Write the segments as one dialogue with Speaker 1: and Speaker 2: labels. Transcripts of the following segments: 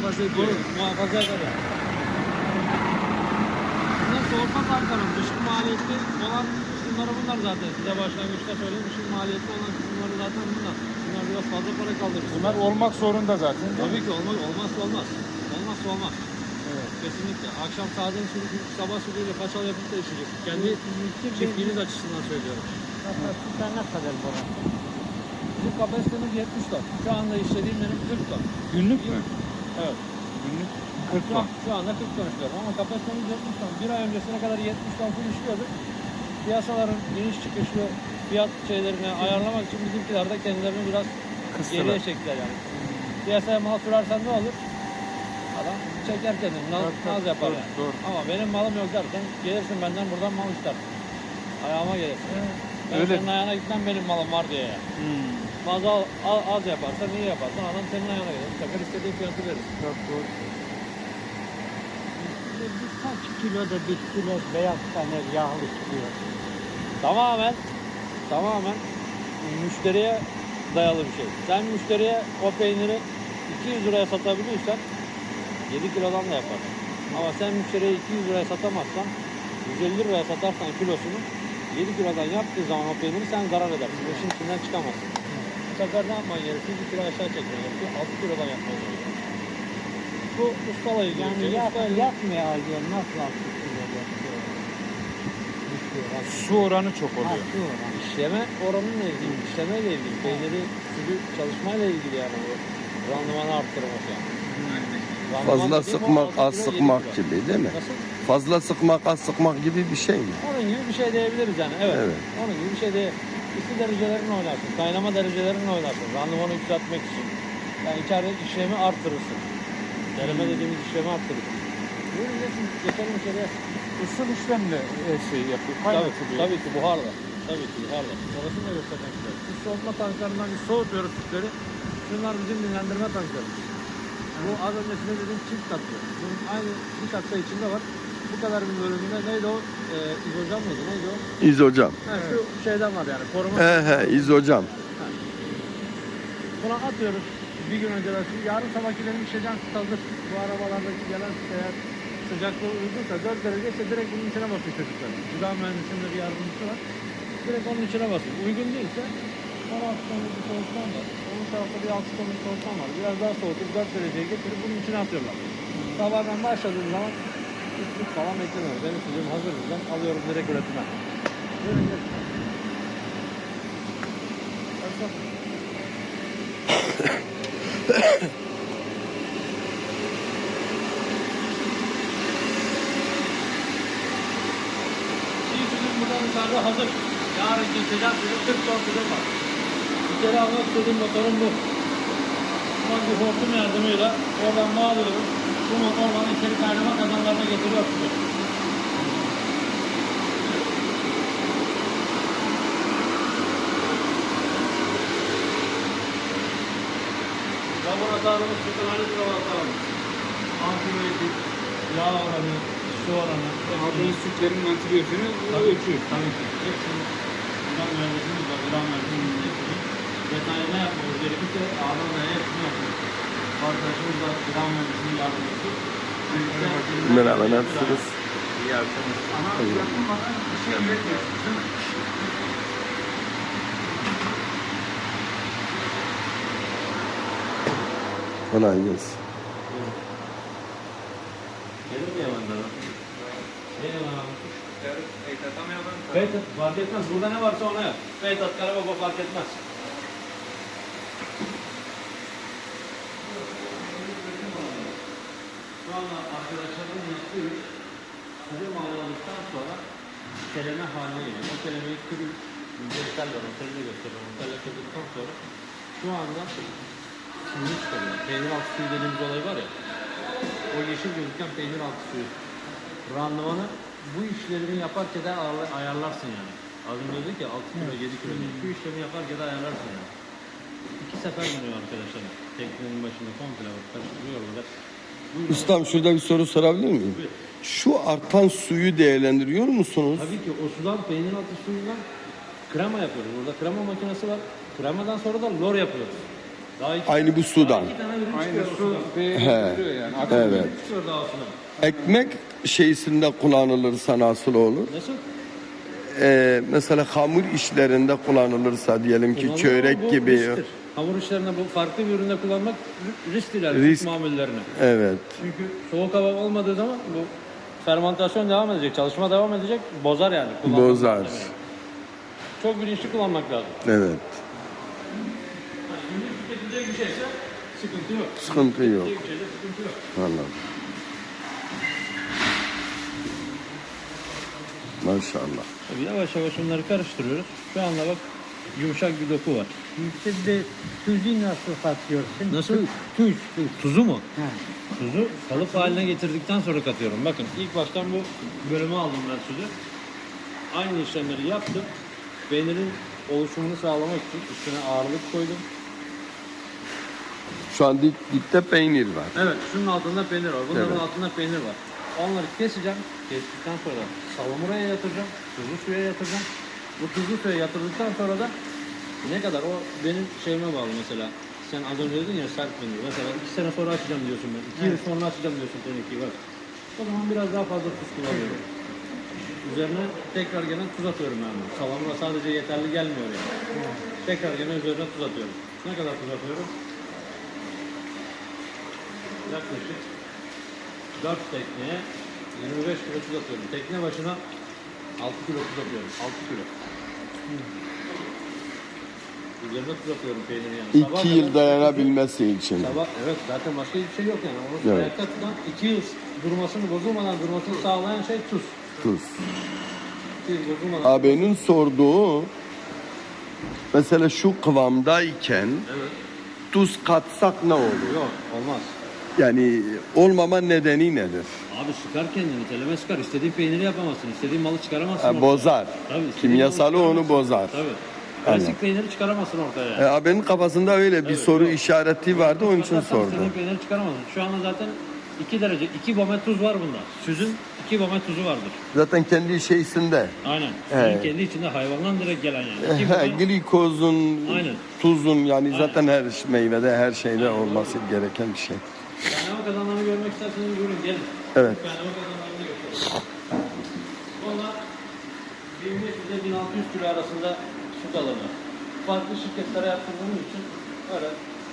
Speaker 1: muhafaza ediyor.
Speaker 2: Doğru, muhafaza eder. Bunlar soğutma tankların düşük maliyetli olan kısımları bunlar zaten. Size başlangıçta söyleyeyim düşük maliyetli olan kısımları zaten bunlar. Bunlar biraz fazla para kaldırır.
Speaker 1: Bunlar olmak zorunda zaten.
Speaker 2: Tabii ki olmaz, olmazsa olmaz. Olmazsa olmaz.
Speaker 1: Evet.
Speaker 2: Kesinlikle. Akşam sağdan sürüp sabah sürüyle paçal yapıp da içecek. Kendi çiftliğiniz açısından söylüyorum.
Speaker 3: Kapasite ne kadar burası?
Speaker 2: Bizim kapasitemiz 70 ton. Şu anda işlediğim benim 40 ton.
Speaker 1: Günlük mü?
Speaker 2: Evet.
Speaker 1: Günlük 40
Speaker 2: Şu,
Speaker 1: ton.
Speaker 2: an, şu anda 40 ton işliyorum ama kapasitemiz 70 ton. Bir ay öncesine kadar 70 ton full işliyorduk. Piyasaların iniş çıkışlı fiyat şeylerini ayarlamak için bizimkiler de kendilerini biraz
Speaker 1: Kıstılar.
Speaker 2: geriye çektiler yani. Piyasaya mal sürersen ne olur? Adam çeker kendini, naz, naz yapar
Speaker 1: doğru,
Speaker 2: yani.
Speaker 1: doğru.
Speaker 2: Ama benim malım yok dersen gelirsin benden buradan mal istersin. Ayağıma gelirsin. Ben
Speaker 1: Öyle.
Speaker 2: senin ayağına gitmem benim malım var diye yani.
Speaker 1: Hmm.
Speaker 2: Fazla al- az, az yaparsan iyi yaparsan adam senin ayağına gelir. Sefer istediği fiyatı verir.
Speaker 1: Çok doğru.
Speaker 3: Biz kaç kiloda bir kilo beyaz peynir yağlı çıkıyor?
Speaker 2: Tamamen tamamen müşteriye dayalı bir şey. Sen müşteriye o peyniri 200 liraya satabiliyorsan 7 kilodan da yaparsın. Ama sen müşteriye 200 liraya satamazsan 150 liraya satarsan kilosunu 7 kilodan yaptığı zaman o peyniri sen zarar edersin. İşin içinden çıkamazsın. Sefer ne yapman gerekiyor? 1 kilo aşağı çekmen gerekiyor. 6 kilodan yapman gerekiyor. Bu ustala ilgili.
Speaker 3: Yani
Speaker 2: bir şey.
Speaker 3: yap, yapmıyor alıyor. Nasıl altı kilo yapıyor? Düşüyor.
Speaker 1: Su oranı çok
Speaker 3: Ha,
Speaker 1: oluyor.
Speaker 3: şu oran.
Speaker 2: İşleme oranıyla ilgili, işlemeyle ilgili, peyniri sürü çalışmayla ilgili yani bu randımanı arttırmak yani. Randıman
Speaker 4: Fazla
Speaker 2: dediğim o
Speaker 4: sıkmak,
Speaker 2: altı
Speaker 4: az
Speaker 2: kilo, yedi
Speaker 4: sıkmak
Speaker 2: kilo.
Speaker 4: gibi değil mi?
Speaker 2: Nasıl?
Speaker 4: Fazla sıkmak, az sıkmak gibi bir şey mi?
Speaker 2: Onun gibi bir şey diyebiliriz yani. Evet.
Speaker 4: Evet.
Speaker 2: Onun gibi bir şey diye ısı derecelerini oynarsın, kaynama derecelerini oynarsın. Randımanı yükseltmek için. Yani içeride işlemi arttırırsın. Deleme dediğimiz işlemi arttırırsın. Buyurun geçin, geçelim içeriye.
Speaker 1: Isıl işlemle e, şey yapıyor.
Speaker 2: Tabii,
Speaker 1: Kaynatılıyor.
Speaker 2: tabii ki buharla. Tabii ki buharla. Orasını da göstermek istedim. Biz soğutma tanklarından biz soğutuyoruz sütleri. Şunlar bizim dinlendirme tanklarımız. Bu az önce size dediğim çift katlı. Bunun aynı bir katta içinde var. Bu kadar bir bölümünde neydi o? Ee, izocam mıydı? Neydi o?
Speaker 4: İzocam.
Speaker 2: Ha, Şu şeyden var yani koruma.
Speaker 4: He he izocam.
Speaker 2: Buna atıyoruz. Bir gün önceden. Yarın sabahkilerin içeceğim hazır. Bu arabalardaki gelen eğer sıcaklığı uygunsa 4 derece ise direkt bunun içine basıyor çocuklar. Gıda mühendisinin de bir yardımcısı var. Direkt onun içine basıyor. Uygun değilse 16 tonluk bir soğutman var. Onun tarafta bir 6 tonluk soğutman var. Biraz daha soğutup 4 dereceye getirip bunun içine atıyorlar. Sabahdan başladığım zaman üstlük falan beklemiyorum. Benim suyum hazır bizden. Alıyorum direkt üretime. Buyurun gelin. Başla. İyi suyum burada dışarıda hazır. Yarın geçeceğim suyum 40 ton suyum var. Bir kere almak istediğim motorum bu. Şu bir hortum yardımıyla oradan bağlıyorum. Bu motorla içeri kaynama kazanlarına getiriyor. Laboratuvarımız sütünanet laboratuvarımız. Antibiyotik, yağ oranı, su oranı.
Speaker 1: Aldığınız sütlerin antibiyotiğini ölçüyor.
Speaker 2: Tabii ki. Hepsini gıda mühendisimiz var, gıda mühendisimiz hepsini detaylı ne yapmamız gerekirse ağdan da hepsini yapıyoruz. Arkadaşımız da gıda mühendisinin yardımcısı.
Speaker 4: Merhaba nasılsınız?
Speaker 1: İyi akşamlar. Mi?
Speaker 4: Kolay gelsin.
Speaker 2: Gelir mi hemen daha? Gelir hemen.
Speaker 1: Eytatamıyorlar.
Speaker 2: Beytat fark etmez. Burada ne varsa ona yap. Beytat, Karababa fark etmez. Şu anda iş sürüm aldıktan sonra kelime haline geliyor. O kelimeyi kırıp göster var. Otelde gösteriyor. Otelde kırdıktan sonra şu anda suyunu çıkarıyor. Peynir altı suyu dediğimiz olay var ya. O yeşil gözüken peynir altı suyu randımanı bu işlerini yaparken de ayarla- ayarlarsın yani. Az önce dedik ya 6 kilo 7 kilo diye. Bu işlemi yaparken de ayarlarsın yani. İki sefer dönüyor arkadaşlar. Teknenin başında komple bak karıştırıyorlar.
Speaker 4: Ustam şurada bir soru sorabilir miyim? Şu artan suyu değerlendiriyor musunuz?
Speaker 2: Tabii ki o sudan peynir altı suyundan krema yapıyoruz. Burada krema makinesi var. Kremadan sonra da lor yapıyoruz. Daha iki,
Speaker 4: Aynı bu sudan.
Speaker 2: iki tane ürün
Speaker 1: Aynı
Speaker 2: çıkıyor o
Speaker 1: su
Speaker 2: sudan.
Speaker 1: değerlendiriyor yani. Akıl
Speaker 4: Evet.
Speaker 2: Çıkıyor daha.
Speaker 4: Ekmek şeysinde kullanılırsa nasıl olur?
Speaker 2: Nasıl?
Speaker 4: Ee, mesela hamur işlerinde kullanılırsa diyelim ki
Speaker 2: Kullanılır
Speaker 4: çörek
Speaker 2: bu
Speaker 4: gibi.
Speaker 2: risktir. Hamur işlerinde bu farklı bir üründe kullanmak ri- risk
Speaker 4: Risk.
Speaker 2: mamullerine.
Speaker 4: Evet.
Speaker 2: Çünkü soğuk hava olmadığı zaman bu fermentasyon devam edecek, çalışma devam edecek, bozar yani.
Speaker 4: Bozar.
Speaker 2: malzemeyi. Çok bilinçli kullanmak lazım.
Speaker 4: Evet.
Speaker 2: Günlük tüketilecek bir şeyse sıkıntı yok.
Speaker 4: Sıkıntı yok.
Speaker 2: Tüketilecek bir şeyde sıkıntı yok.
Speaker 4: Anladım. Maşallah.
Speaker 2: Tabii yavaş yavaş onları karıştırıyoruz. Şu anda bak yumuşak bir doku var.
Speaker 3: Bir de tuzu nasıl katıyorsun?
Speaker 2: Nasıl?
Speaker 3: Tuz, tuz.
Speaker 2: Tuzu mu?
Speaker 3: Ha.
Speaker 2: Tuzu kalıp haline getirdikten sonra katıyorum. Bakın ilk baştan bu bölümü aldım ben tuzu. Aynı işlemleri yaptım. Peynirin oluşumunu sağlamak için üstüne ağırlık koydum.
Speaker 4: Şu an dip, dipte peynir var.
Speaker 2: Evet, şunun altında peynir var. Bunların
Speaker 4: Evet.
Speaker 2: altında peynir var. Onları keseceğim. Kestikten sonra salamuraya yatıracağım. Tuzlu suya yatıracağım. Bu tuzlu suya yatırdıktan sonra da ne kadar o benim şeyime bağlı mesela. Sen az önce dedin ya sert peynir. Mesela iki sene sonra açacağım diyorsun ben. İki yıl sonra açacağım diyorsun tenikeyi bak. O zaman biraz daha fazla tuz kullanıyorum. Üzerine tekrar gene tuz atıyorum yani. Salamura sadece yeterli gelmiyor yani. Tekrar gene üzerine tuz atıyorum. Ne kadar tuz atıyorum? Yaklaşık 4 tekneye 25 kilo tuz atıyorum. Tekne başına 6 kilo tuz atıyorum. 6 kilo. Üzerine tuz atıyorum peynirin yanına. Sabah
Speaker 4: İki
Speaker 2: kadar-
Speaker 4: yıl dayanabilmesi için.
Speaker 2: Sabah, evet zaten başka hiçbir şey yok yani. Onu
Speaker 4: Evet.
Speaker 2: ayakta tutan 2 yıl durmasını bozulmadan durmasını sağlayan şey tuz.
Speaker 4: Tuz.
Speaker 2: 2 yıl bozulmadan.
Speaker 4: Abinin sorduğu mesela şu kıvamdayken
Speaker 2: Evet.
Speaker 4: tuz katsak ne olur?
Speaker 2: Yok olmaz.
Speaker 4: Yani olmama nedeni nedir?
Speaker 2: Abi sıkar kendini, teleme sıkar. İstediğin peyniri yapamazsın, istediğin malı çıkaramazsın.
Speaker 4: Ha,
Speaker 2: ortaya.
Speaker 4: bozar.
Speaker 2: Tabii, istediğin
Speaker 4: Kimyasalı
Speaker 2: malı
Speaker 4: onu bozar.
Speaker 2: Tabii. Klasik peyniri çıkaramazsın ortaya.
Speaker 4: E, abinin kafasında öyle bir soru
Speaker 2: yok.
Speaker 4: işareti vardı onun için sordu.
Speaker 2: istediğin peyniri çıkaramazsın. Şu anda zaten 2 derece, 2 bomet tuz var bunda. Süzün 2 bomet tuzu vardır.
Speaker 4: Zaten kendi şeysinde.
Speaker 2: Aynen.
Speaker 4: Evet.
Speaker 2: Süzün kendi içinde hayvandan direkt gelen yani. 2
Speaker 4: He, Glikozun,
Speaker 2: Aynen.
Speaker 4: tuzun yani
Speaker 2: Aynen.
Speaker 4: zaten her meyvede her şeyde
Speaker 2: Aynen,
Speaker 4: olması gereken bir şey.
Speaker 2: Kaynama kazanlarını görmek isterseniz buyurun gelin.
Speaker 4: Evet.
Speaker 2: Kaynama kazanlarını göstereyim. Onlar 1500 ile 1600 kilo arasında su alırlar. Farklı şirketlere yaptırdığım için öyle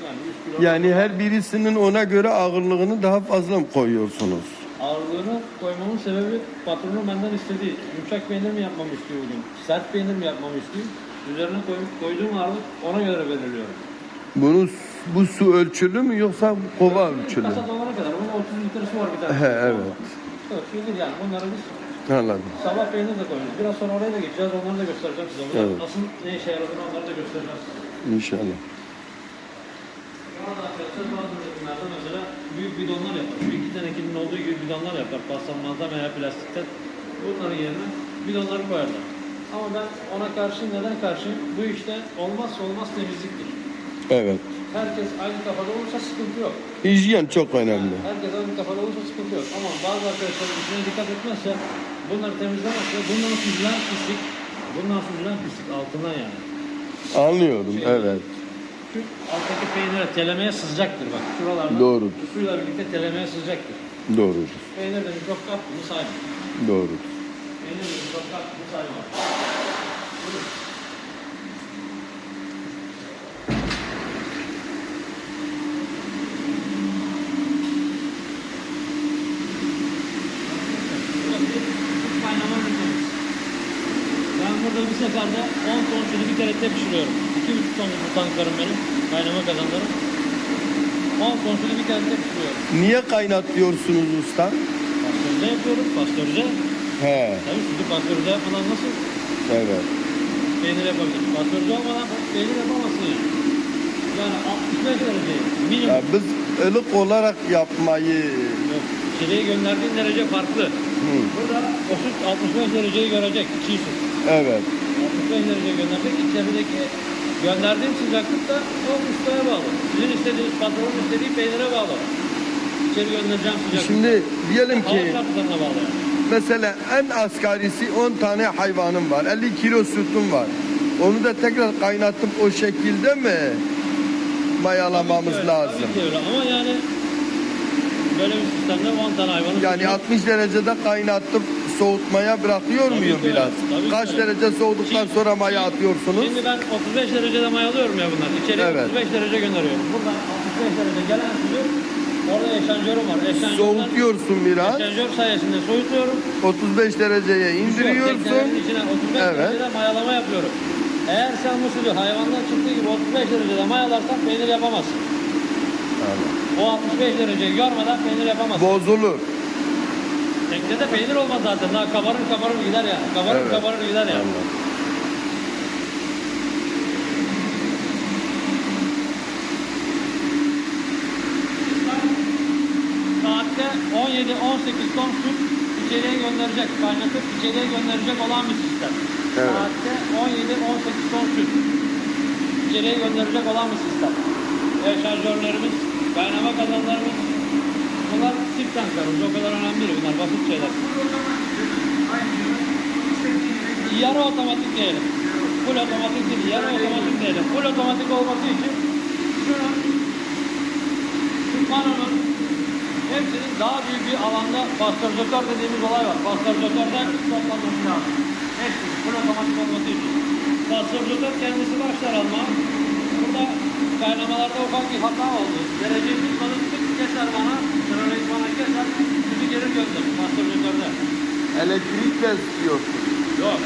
Speaker 2: yani 100 kilo
Speaker 4: Yani her birisinin ona göre ağırlığını daha fazla mı koyuyorsunuz?
Speaker 2: ağırlığını koymamın sebebi patronun benden istediği. Yumuşak peynir mi yapmamı istiyor bugün? Sert peynir mi yapmamı istiyor? Üzerine koy, koyduğum ağırlık ona göre belirliyorum.
Speaker 4: Bunu bu su ölçülü mü yoksa kova ölçülü?
Speaker 2: Kasa dolana kadar. Bunun 30 litresi var bir tane.
Speaker 4: He, evet.
Speaker 2: Ölçülüdür yani. Bunları biz
Speaker 4: Anladım.
Speaker 2: sabah peynir de koyuyoruz. Biraz sonra oraya da geçeceğiz. Onları da göstereceğim size. Bunlar
Speaker 4: Evet.
Speaker 2: Nasıl ne işe yaradığını onları da göstereceğiz.
Speaker 4: İnşallah.
Speaker 2: Orada arkadaşlar bazı ürünlerde mesela büyük bidonlar yapar. Şu iki tenekinin olduğu gibi bidonlar yapar. Paslanmazdan veya plastikten. Bunların yerine bidonları koyarlar. Ama ben ona karşıyım. Neden karşıyım? Bu işte olmazsa olmaz temizliktir.
Speaker 4: Evet.
Speaker 2: Herkes aynı kafada olursa sıkıntı yok.
Speaker 4: Hijyen çok önemli.
Speaker 2: Herkes aynı kafada olursa sıkıntı yok. Ama bazı arkadaşlar işine dikkat etmezse, bunları temizlemezse, bundan süzülen pislik, bundan süzülen pislik altından yani.
Speaker 4: Anlıyorum.
Speaker 2: Şey-
Speaker 4: Evet.
Speaker 2: Şu alttaki peynire telemeye sızacaktır bak. Şuralarda
Speaker 4: Doğru.
Speaker 2: su suyla birlikte telemeye sızacaktır.
Speaker 4: Doğrudur.
Speaker 2: Peynir de mikrop kaptığını sayma.
Speaker 4: Doğrudur.
Speaker 2: Peynir de mikrop kaptığını sayma. Buyurun. Burası kaynama ürünlerimiz. Burada bir seferde 10 ton şunu bir kerette pişiriyorum. 2,5 ton bu tanklarım benim. Kaynama kazanlarım. 10 ton şunu bir kerette pişiriyorum.
Speaker 4: Niye kaynatıyorsunuz usta?
Speaker 2: Pastörize yapıyorum. Pastörize.
Speaker 4: He.
Speaker 2: Tabii sütü pastörize yapmadan nasıl
Speaker 4: Evet.
Speaker 2: peynir yapabiliriz? Pastörize olmadan peynir yapamazsın yani. Yani 65 derece minimum.
Speaker 4: Ya biz ılık olarak yapmayı
Speaker 2: Yok. İçeriye gönderdiğin derece farklı.
Speaker 4: Hı,
Speaker 2: Burada o süt 65 dereceyi görecek. Çiğ süt.
Speaker 4: Evet.
Speaker 2: 65 derece gönderecek. İçerideki gönderdiğim sıcaklık da o ustaya bağlı. Sizin istediğiniz patronun istediği peynire bağlı. İçeri göndereceğim sıcaklık.
Speaker 4: Şimdi diyelim
Speaker 2: Hava
Speaker 4: ki
Speaker 2: şartlarına bağlı yani.
Speaker 4: mesela en asgarisi 10 tane hayvanım var. 50 kilo sütüm var. Onu da tekrar kaynatıp o şekilde mi mayalamamız
Speaker 2: Tabii öyle,
Speaker 4: lazım.
Speaker 2: Tabii öyle ama yani böyle bir sistemde 10 tane hayvanı
Speaker 4: Yani
Speaker 2: tutuyor.
Speaker 4: 60 derecede kaynatıp soğutmaya bırakıyor
Speaker 2: Tabii
Speaker 4: muyum
Speaker 2: ki
Speaker 4: biraz?
Speaker 2: tabii ki
Speaker 4: Kaç
Speaker 2: öyle.
Speaker 4: derece soğuduktan
Speaker 2: Şimdi-
Speaker 4: sonra maya atıyorsunuz?
Speaker 2: Şimdi ben 35 derecede mayalıyorum ya bunlar. İçeriye
Speaker 4: Evet.
Speaker 2: 35 derece gönderiyorum. Buradan 65 derece gelen suyu orada eşanjörüm var. Eşanjörden
Speaker 4: Soğutuyorsun biraz.
Speaker 2: eşanjör sayesinde soğutuyorum.
Speaker 4: 35 dereceye indiriyorsun.
Speaker 2: İçine 35
Speaker 4: Evet.
Speaker 2: derecede mayalama yapıyorum. Eğer sen bu suyu hayvandan çıktığı gibi 35 derecede mayalarsan peynir yapamazsın. O 65 dereceyi görmeden peynir yapamazsın.
Speaker 4: Bozulur.
Speaker 2: Teknede peynir olmaz zaten. Daha kabarır kabarır gider ya. Kabarır
Speaker 4: Evet.
Speaker 2: kabarır gider ya.
Speaker 4: Anladım.
Speaker 2: Saatte 17-18 ton su içeriye gönderecek, kaynatıp içeriye gönderecek olan bir sistem.
Speaker 4: Evet.
Speaker 2: Saatte 17-18 ton süt içeriye gönderecek olan bir sistem. Eşanjörlerimiz, kaynama kazanlarımız, tanklarımız. O kadar önemli değil. Bunlar basit şeyler. Yarı otomatik diyelim. Full otomatik değil, yarı otomatik diyelim. Full otomatik olması için şunu şu kanonun hepsinin daha büyük bir alanda pastörizatör dediğimiz olay var. Pastörizatörde toplanması lazım. Hepsi full otomatik olması için. Pastörizatör kendisi başlar alma. Burada kaynamalarda ufak bir hata oldu. Dereceyi tutmadı, tık keser bana keser, sütü geri gönderir pastörizatörde.
Speaker 4: Elektrikle istiyorsun.
Speaker 2: Yok,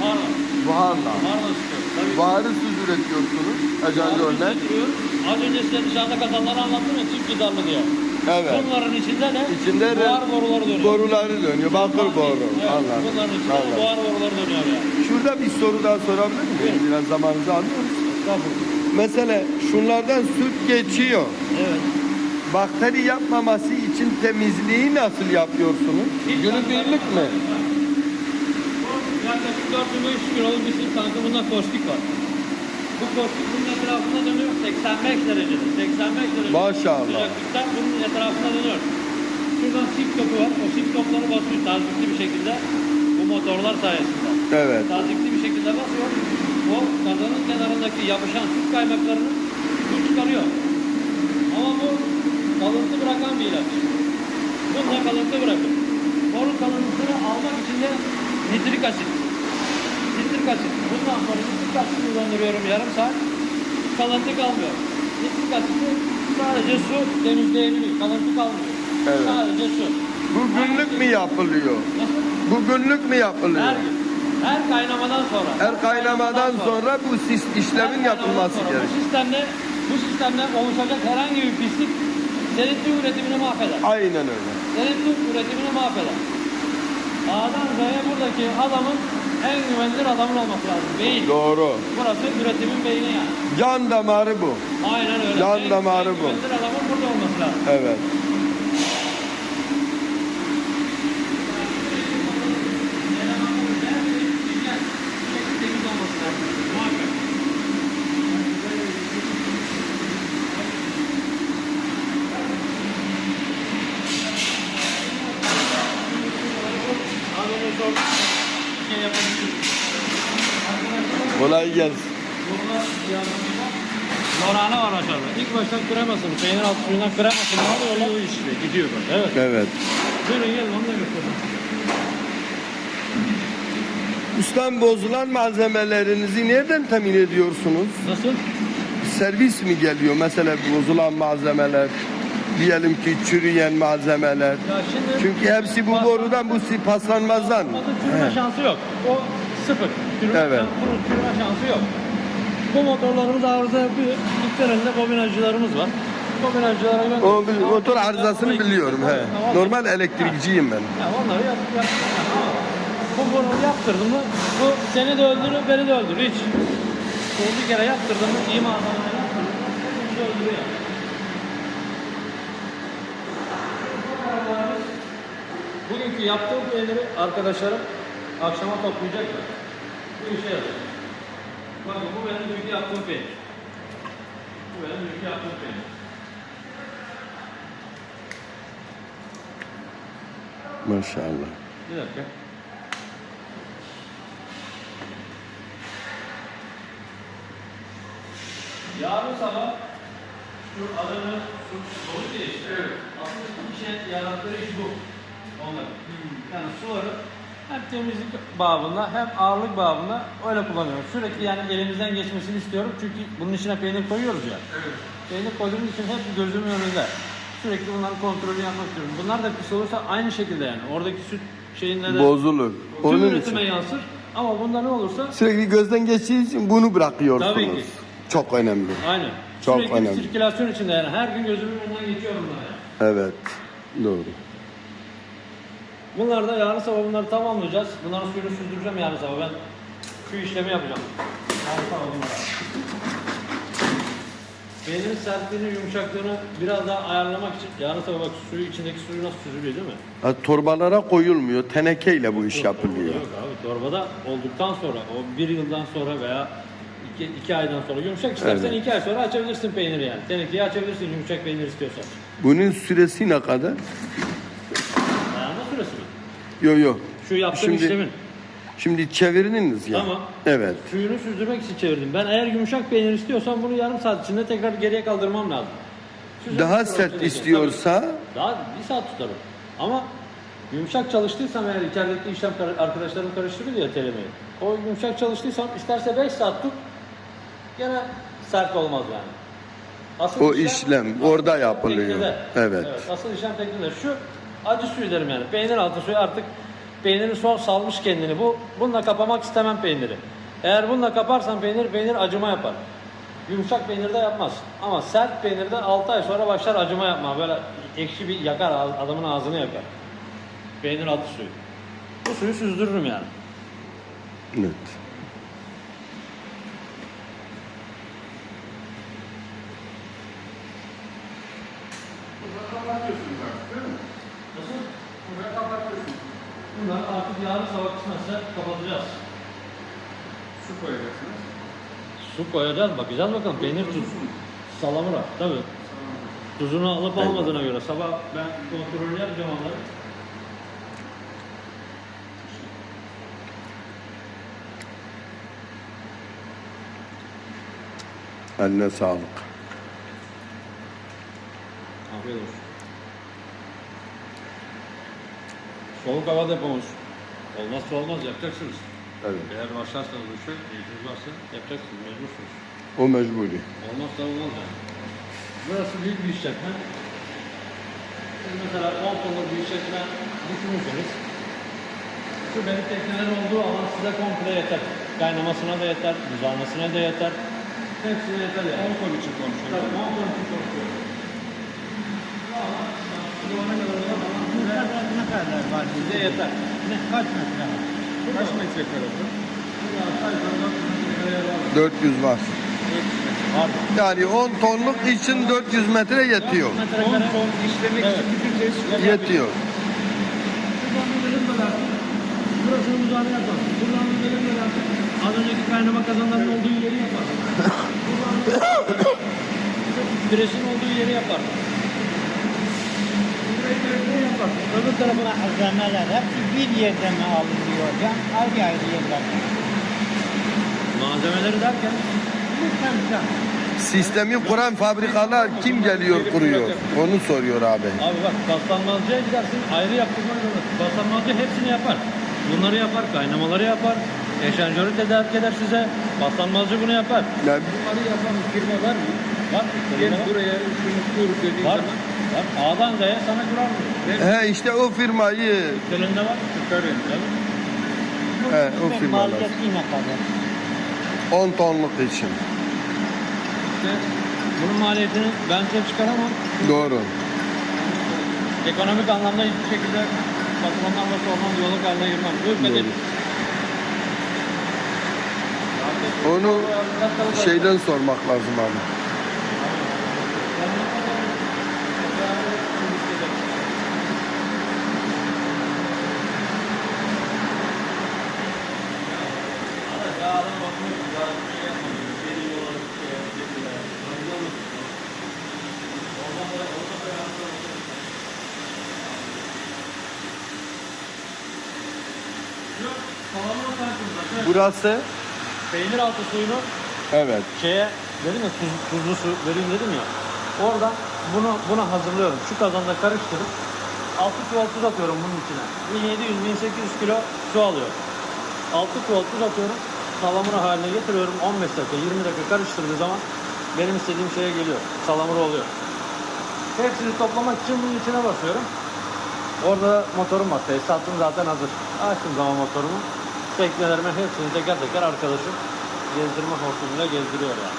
Speaker 2: buharla.
Speaker 4: Buharla.
Speaker 2: Buharla. Tabii.
Speaker 4: Buharı siz üretiyorsunuz.
Speaker 2: Getiriyoruz. Az önce size dışarıda kazanları anlattım ya çift gidarlı diye.
Speaker 4: Evet.
Speaker 2: Bunların içinde de
Speaker 4: İçinde de
Speaker 2: buhar boruları dönüyor.
Speaker 4: boruları dönüyor. Bakır boru.
Speaker 2: Evet,
Speaker 4: Anladım.
Speaker 2: bunların içinde de
Speaker 4: Anladım.
Speaker 2: buhar boruları dönüyor yani.
Speaker 4: Şurada bir soru daha sorabilir miyim?
Speaker 2: Buyurun.
Speaker 4: Biraz zamanınızı alıyoruz.
Speaker 2: Estağfurullah.
Speaker 4: Mesela şunlardan süt geçiyor.
Speaker 2: Evet.
Speaker 4: Bakteri yapmaması için temizliği nasıl yapıyorsunuz? Günübirlik mi?
Speaker 2: Bu yaklaşık 400 kiloluk bir sırt tankı bunda kostik var. Bu kostik bunun etrafında dönüyor 85 derecede. 85 derece.
Speaker 4: Maşallah.
Speaker 2: Sıcaklıkta bunun etrafında dönüyor. Şuradan sip topu var. O sip topları basıyor tazikli bir şekilde. Bu motorlar sayesinde.
Speaker 4: Evet.
Speaker 2: tazikli bir şekilde basıyor. O kazanın kenarındaki yapışan süt kaymaklarını bu çıkarıyor. Kalıntı bırakan bir ilaç. Bunda kalıntı bırakır. Boru kalıntısını almak için de nitrik asit. Nitrik asit. Bundan sonra nitrik asit kullanıyorum yarım saat. Kalıntı kalmıyor. Nitrik asiti sadece su temizleyebiliyor. Kalıntı kalmıyor.
Speaker 4: Evet.
Speaker 2: Sadece su.
Speaker 4: Bu günlük mü yapılıyor?
Speaker 2: Nasıl?
Speaker 4: Bu günlük mü yapılıyor?
Speaker 2: Her gün. Her kaynamadan sonra.
Speaker 4: Her kaynamadan sonra bu sis- işlemin yapılması gerekiyor.
Speaker 2: Bu sistemde, bu sistemde oluşacak herhangi bir pislik senin tüm üretimini mahveder.
Speaker 4: Aynen öyle.
Speaker 2: Senin tüm üretimini mahveder. A'dan Z'ye buradaki adamın en güvenilir adamın olması lazım. Beyin.
Speaker 4: Doğru.
Speaker 2: Burası üretimin beyni yani.
Speaker 4: Can damarı bu.
Speaker 2: Aynen öyle.
Speaker 4: Can
Speaker 2: En-
Speaker 4: damarı
Speaker 2: en
Speaker 4: bu.
Speaker 2: güvenilir adamın burada olması lazım.
Speaker 4: Evet.
Speaker 2: Temiz olması lazım. Muhakkak. Bir şey
Speaker 4: Kolay gelsin.
Speaker 2: yardımcı var. Aşağıda. İlk baştan kremasını, peynir altı suyundan kremasını alıyorlar. O işte gidiyor bak. Evet.
Speaker 4: Evet.
Speaker 2: Buyurun gelin onu da göstereyim.
Speaker 4: Ustam bozulan malzemelerinizi nereden temin ediyorsunuz?
Speaker 2: Nasıl?
Speaker 4: Servis mi geliyor? Mesela bozulan malzemeler, diyelim ki çürüyen malzemeler.
Speaker 2: Şimdi
Speaker 4: Çünkü hepsi bu borudan, bu paslanmazdan.
Speaker 2: Çürüme
Speaker 4: He.
Speaker 2: şansı yok. O sıfır. Çürüme,
Speaker 4: Evet.
Speaker 2: şansı, çürüme şansı yok. Bu motorlarımız arıza yapıyor. İlklerinde bobinacılarımız var. Bobinacılara ben...
Speaker 4: O bil- motor arızasını biliyorum. He.
Speaker 2: Tamam.
Speaker 4: Normal elektrikçiyim ben.
Speaker 2: Ya onları yap, yap, bu bunu yaptırdım mı bu seni de öldürür beni de öldürür hiç. Bunu bir kere yaptırdım mı iyi malzemeyle yaptırdım öldürüyor. Bugünkü yaptığım peyniri arkadaşlarım akşama toplayacaklar. Bu işe yarar. Bakın bu benim dünkü yaptığım peynir. Bu benim dünkü yaptığım peynir.
Speaker 4: Maşallah.
Speaker 2: Bir dakika. Yarın sabah Şu adamı su dolu diye işte. Aslında işe yarattığı iş bu. Onlar. Yani suları hem temizlik babında hem ağırlık babında öyle kullanıyorum. Sürekli yani elimizden geçmesini istiyorum. Çünkü bunun içine peynir koyuyoruz ya. Peynir koyduğumuz için hep gözümün önünde. Sürekli bunların kontrolü yapmak istiyorum. Bunlar da pis olursa aynı şekilde yani. Oradaki süt şeyinde de
Speaker 4: Bozulur.
Speaker 2: tüm
Speaker 4: Onun
Speaker 2: üretime
Speaker 4: için.
Speaker 2: yansır. Ama bunda ne olursa
Speaker 4: Sürekli gözden geçtiği için bunu bırakıyorsunuz.
Speaker 2: Tabii ki.
Speaker 4: Çok önemli.
Speaker 2: Aynen.
Speaker 4: Çok
Speaker 2: Sürekli
Speaker 4: önemli.
Speaker 2: sirkülasyon içinde yani. Her gün gözümün önünden geçiyor bunlar yani.
Speaker 4: Evet. Doğru.
Speaker 2: Bunlar da yarın sabah bunları tamamlayacağız. Bunların suyunu süzdüreceğim yarın sabah. Ben şu işlemi yapacağım. Yarın sabah bunlara. Peynirin sertliğini, yumuşaklığını biraz daha ayarlamak için yarın sabah bak suyu içindeki suyu nasıl süzülüyor değil mi?
Speaker 4: Ha, torbalara koyulmuyor. Tenekeyle bu iş yapılıyor.
Speaker 2: Yok abi torbada olduktan sonra o bir yıldan sonra veya iki, iki aydan sonra yumuşak istersen
Speaker 4: Evet.
Speaker 2: iki ay sonra açabilirsin peyniri yani. Tenekeyi açabilirsin yumuşak peynir istiyorsan.
Speaker 4: Bunun süresi ne kadar? Yok yok.
Speaker 2: Şu yaptığım
Speaker 4: Şimdi-
Speaker 2: işlemin.
Speaker 4: Şimdi çevirdiniz ya.
Speaker 2: Tamam.
Speaker 4: Evet.
Speaker 2: Suyunu süzdürmek için çevirdim. Ben eğer yumuşak peynir istiyorsam bunu yarım saat içinde tekrar geriye kaldırmam lazım. Süzerek
Speaker 4: Daha
Speaker 2: tutarım
Speaker 4: sert istiyorsa
Speaker 2: Tabii. Daha bir saat tutarım. Ama yumuşak çalıştıysam eğer içerideki işlem kar- arkadaşlarım karıştırıyor ya telemeyi. O yumuşak çalıştıysam isterse 5 saat tut gene sert olmaz yani. Asıl
Speaker 4: O işlem orada yapılıyor.
Speaker 2: teknede.
Speaker 4: Evet.
Speaker 2: Asıl işlem teknede. Şu acı suyu derim yani. Peynir altı suyu artık peynirin son salmış kendini. Bu bununla kapamak istemem peyniri. Eğer bununla kaparsan peynir peynir acıma yapar. Yumuşak peynirde yapmaz. Ama sert peynirde 6 ay sonra başlar acıma yapma. Böyle ekşi bir yakar adamın ağzını yakar. Peynir altı suyu. Bu suyu süzdürürüm yani.
Speaker 4: Evet.
Speaker 1: Kapatıyorsunuz artık değil mi?
Speaker 2: Nasıl?
Speaker 1: Buraya kapatıyorsunuz.
Speaker 2: Bunlar artık yarın sabah kısmetse kapatacağız.
Speaker 1: Su koyacaksınız.
Speaker 2: Su koyacağız, bakacağız bakalım. Peynir tuz. Salamura, tabii. Tuzunu alıp almadığına göre sabah ben kontrolünü yapacağım onları.
Speaker 4: Eline sağlık.
Speaker 2: Afiyet olsun. Soğuk hava depomuş. Olmazsa olmaz yapacaksınız.
Speaker 4: Evet.
Speaker 2: Eğer başlarsanız bu işe, niyetiniz varsa yapacaksınız, mecbursunuz.
Speaker 4: O mecburi.
Speaker 2: Olmazsa olmaz yani. Burası büyük bir işletme. Siz mesela 10 tonluk bir işletme düşünürseniz şu benim teknelerin olduğu alan size komple yeter. Kaynamasına da yeter, düzenlemesine de yeter. Hepsine yeter yani.
Speaker 1: 10 ton için konuşuyoruz.
Speaker 2: Tabii 10 ton için konuşuyorum. Size,
Speaker 3: kadar ne kadar var?
Speaker 2: size yeter.
Speaker 3: Ne kaç metre?
Speaker 1: Kaç
Speaker 2: aşağı yukarı 400 metreye var.
Speaker 4: 400 var.
Speaker 2: Var.
Speaker 4: Yani 10 tonluk için 400 metre yetiyor.
Speaker 1: 10
Speaker 2: Metrekare
Speaker 1: ton işlemek
Speaker 2: Evet.
Speaker 1: için bütün tesisler
Speaker 4: Yetiyor.
Speaker 2: Burasını müzahane yapar. Buradan böyle artık. Az önceki kaynama kazanların olduğu yeri yapar. Buradan Direşin olduğu yeri yapar. Öbür tarafına
Speaker 3: Malzemeler hepsi bir yerde mi alınıyor? Yani ayrı ayrı yerlerde.
Speaker 2: malzemeleri derken
Speaker 3: Lütfen lütfen.
Speaker 4: Sistemi kuran fabrikalar kim geliyor kuruyor? Onu soruyor abi.
Speaker 2: Abi bak paslanmazcıya gidersin ayrı yaptırmak zorundasın. Paslanmazcı hepsini yapar. Bunları yapar, kaynamaları yapar. Eşanjörü tedarik eder size. Paslanmazcı bunu yapar.
Speaker 4: Yani
Speaker 1: Bunları yapan firma var mı?
Speaker 2: Bak,
Speaker 1: Gel buraya şunu kur dediğin
Speaker 2: Var.
Speaker 1: zaman
Speaker 2: Bak A'dan Z'ye sana kurar mı?
Speaker 4: he işte o firmayı
Speaker 2: Elinde var.
Speaker 1: çıkarıyor.
Speaker 3: Bu
Speaker 4: He, o firmalar.
Speaker 3: maliyeti ne kadar?
Speaker 4: 10 tonluk için.
Speaker 2: İşte bunun maliyetini ben size çıkaramam.
Speaker 4: Doğru.
Speaker 2: Ekonomik anlamda hiçbir şekilde patronlarla sormam, diyalog haline girmem. Buyur Kadir.
Speaker 4: Onu şeyden sormak lazım abi. Burası
Speaker 2: Peynir altı suyunu
Speaker 4: evet.
Speaker 2: şeye dedim ya tuz, tuzlu su vereyim dedim ya. Oradan bunu buna hazırlıyorum. Şu kazanda karıştırıp 6 çuval tuz atıyorum bunun içine. 1700-1800 kilo su alıyor. 6 çuval tuz atıyorum. Salamura haline getiriyorum. 15 dakika 20 dakika karıştırdığı zaman benim istediğim şeye geliyor. Salamura oluyor. Hepsini toplamak için bunun içine basıyorum. Orada motorum var. Tesisatım zaten hazır. Açtım zaman motorumu. Teknelerime hepsini teker teker arkadaşım gezdirme hortumuyla gezdiriyor yani.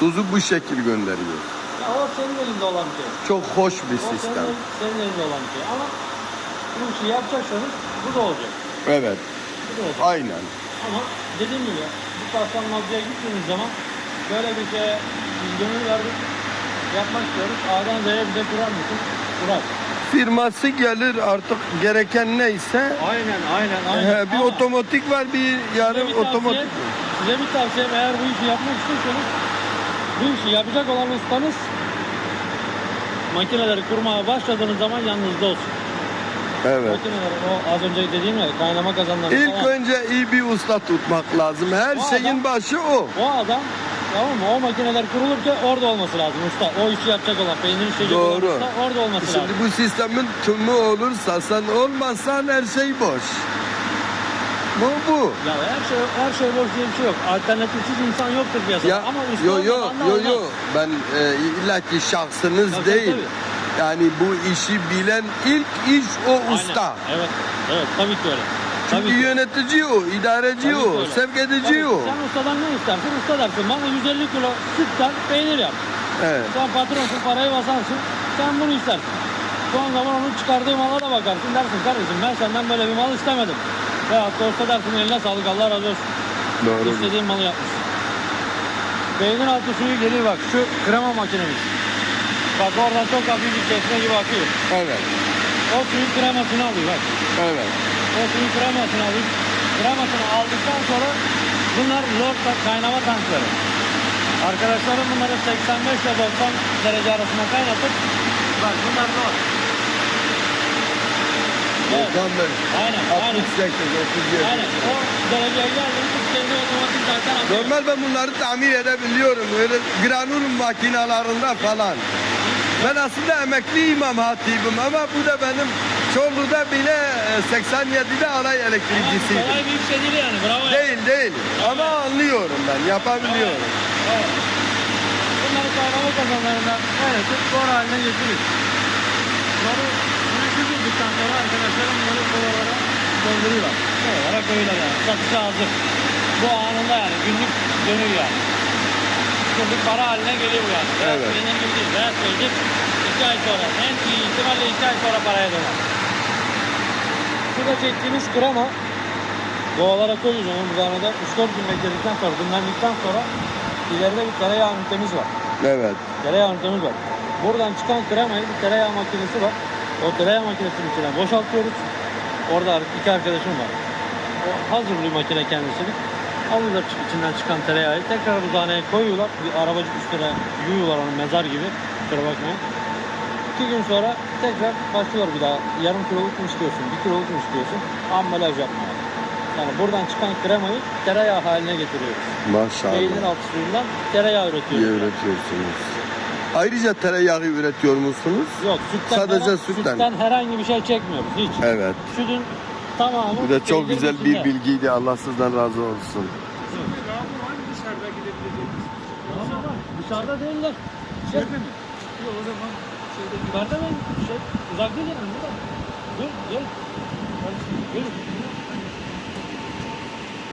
Speaker 4: Tuzu bu şekil gönderiyor.
Speaker 2: Ya o senin elinde olan bir şey.
Speaker 4: Çok hoş bir
Speaker 2: O
Speaker 4: sistem.
Speaker 2: senin, senin elinde olan bir şey. Ama bu işi yapacaksanız bu da olacak.
Speaker 4: Evet.
Speaker 2: Bu da olacak.
Speaker 4: Aynen.
Speaker 2: Ama dediğim gibi bu Tarkan Nazlı'ya gittiğimiz zaman böyle bir şeye biz gönül verdik. Yapmak istiyoruz. A'dan Z'ye bize kurar mısın? Kurar.
Speaker 4: Firması gelir artık gereken neyse.
Speaker 2: Aynen aynen aynen.
Speaker 4: He, bir
Speaker 2: Ama
Speaker 4: otomatik var, bir
Speaker 2: size
Speaker 4: yarı
Speaker 2: bir tavsiye-
Speaker 4: otomatik.
Speaker 2: Size bir tavsiyem eğer bu işi yapmak istiyorsanız bu işi yapacak olan ustanız makineleri kurmaya başladığınız zaman yanınızda olsun.
Speaker 4: Evet.
Speaker 2: O az önce dediğim ya kaynama kazanları
Speaker 4: İlk
Speaker 2: falan.
Speaker 4: önce iyi bir usta tutmak lazım. Her
Speaker 2: O
Speaker 4: şeyin
Speaker 2: adam-
Speaker 4: başı o.
Speaker 2: O adam tamam mı? O makineler kurulurken orada olması lazım usta. O işi yapacak olan, peynir işleyecek olan
Speaker 4: Doğru.
Speaker 2: usta orada olması
Speaker 4: Şimdi
Speaker 2: lazım.
Speaker 4: bu sistemin tümü olursa sen olmazsan her şey boş. Bu bu.
Speaker 2: Ya her şey her şey boş diye bir şey yok. Alternatifsiz insan yoktur piyasada.
Speaker 4: Ya
Speaker 2: Ama usta
Speaker 4: yo yo
Speaker 2: olmadan da
Speaker 4: yo
Speaker 2: olmaz.
Speaker 4: yo ben e, illa ki şahsınız
Speaker 2: Tabii,
Speaker 4: değil.
Speaker 2: tabii.
Speaker 4: Yani bu işi bilen ilk iş o
Speaker 2: Aynen.
Speaker 4: usta.
Speaker 2: Evet. Evet tabii ki öyle.
Speaker 4: Çünkü
Speaker 2: Tabii ki.
Speaker 4: yönetici o, idareci
Speaker 2: Tabii
Speaker 4: o, sevk edici
Speaker 2: Tabii.
Speaker 4: o.
Speaker 2: Sen ustadan ne istersin? Usta dersin bana 150 kilo sütten peynir yap.
Speaker 4: Evet.
Speaker 2: Sen patronsun parayı basarsın. Sen bunu istersin. Son zaman onun çıkardığı mala da bakarsın dersin kardeşim ben senden böyle bir mal istemedim. Veyahut da usta dersin eline sağlık Allah razı olsun.
Speaker 4: Doğru.
Speaker 2: İstediğin malı yapmışsın. Beynin altı suyu geliyor bak şu krema makinemiz. Bak oradan çok hafif kesme gibi akıyor.
Speaker 4: Evet.
Speaker 2: O suyun kremasını alıyor bak.
Speaker 4: Evet.
Speaker 2: O suyun kremasını alıyor. Kremasını aldıktan sonra bunlar lord kaynama tankları. Arkadaşlarım bunları 85 ile 90 derece arasında kaynatıp bak bunlar lord. Evet.
Speaker 4: 95,
Speaker 2: Aynen, aynen.
Speaker 4: 68, 37.
Speaker 2: Aynen. O dereceye geldiğinde kendi otomatik zaten.
Speaker 4: Normal ben bunları tamir edebiliyorum. Öyle granul makinalarında falan. Ben aslında emekli imam hatibim ama bu da benim Çorlu'da bile e, 87'de alay
Speaker 2: Ama
Speaker 4: elektricisiydim.
Speaker 2: kolay bir de değil yani. Bravo.
Speaker 4: Değil değil ama anlıyorum ben yapabiliyorum.
Speaker 2: Evet. Bunları kaynama kazanlarından yönetim spor haline getirir. Güneşi girdikten sonra arkadaşlarım bunları kovalara dolduruyorlar. Kovalara koyuyorlar yani. Satışa hazır. Bu anında yani günlük dönüyor yani. Günlük para haline geliyor bu yani. Beyaz
Speaker 4: Evet.
Speaker 2: peynir gibi değil. Beyaz peynir iki ay sonra en iyi ihtimalle iki ay sonra paraya döner. Şurada çektiğimiz krema Doğalara koyuyoruz onun üzerine 3-4 gün bekledikten sonra dinlendikten sonra ileride bir tereyağı ünitemiz var.
Speaker 4: Evet.
Speaker 2: Tereyağı ünitemiz var. Buradan çıkan kremayı bir tereyağı makinesi var. O tereyağı makinesinin içine boşaltıyoruz. Orada iki arkadaşım var. O hazır bir makine kendisi. Çı- içinden çıkan tereyağı tekrar buzhaneye koyuyorlar. Bir arabacık üstüne yuyuyorlar onu mezar gibi. Kusura bakmayın. İki gün sonra tekrar başlıyorlar bir daha. Yarım kiloluk mu istiyorsun, bir kiloluk mu istiyorsun? Ambalaj yapmaya. Yani buradan çıkan kremayı tereyağı haline getiriyoruz.
Speaker 4: Maşallah.
Speaker 2: altı suyundan tereyağı
Speaker 4: İyi
Speaker 2: üretiyoruz.
Speaker 4: üretiyorsunuz. Ayrıca tereyağı üretiyor musunuz?
Speaker 2: Yok sütten,
Speaker 4: Sadece
Speaker 2: herhangi,
Speaker 4: sütten.
Speaker 2: sütten herhangi bir şey çekmiyoruz hiç.
Speaker 4: Evet.
Speaker 2: Sütün tamamı
Speaker 4: Bu da çok güzel bir bilgiydi. Allah sizden razı olsun.
Speaker 1: Mı dışarıda gidebileceğimiz?
Speaker 2: Tamam, var. Dışarıda değiller. Şey,
Speaker 1: mi? Yok o zaman şeyde
Speaker 2: yukarıda ben şey uzak değil yani. Dur gel. Gel.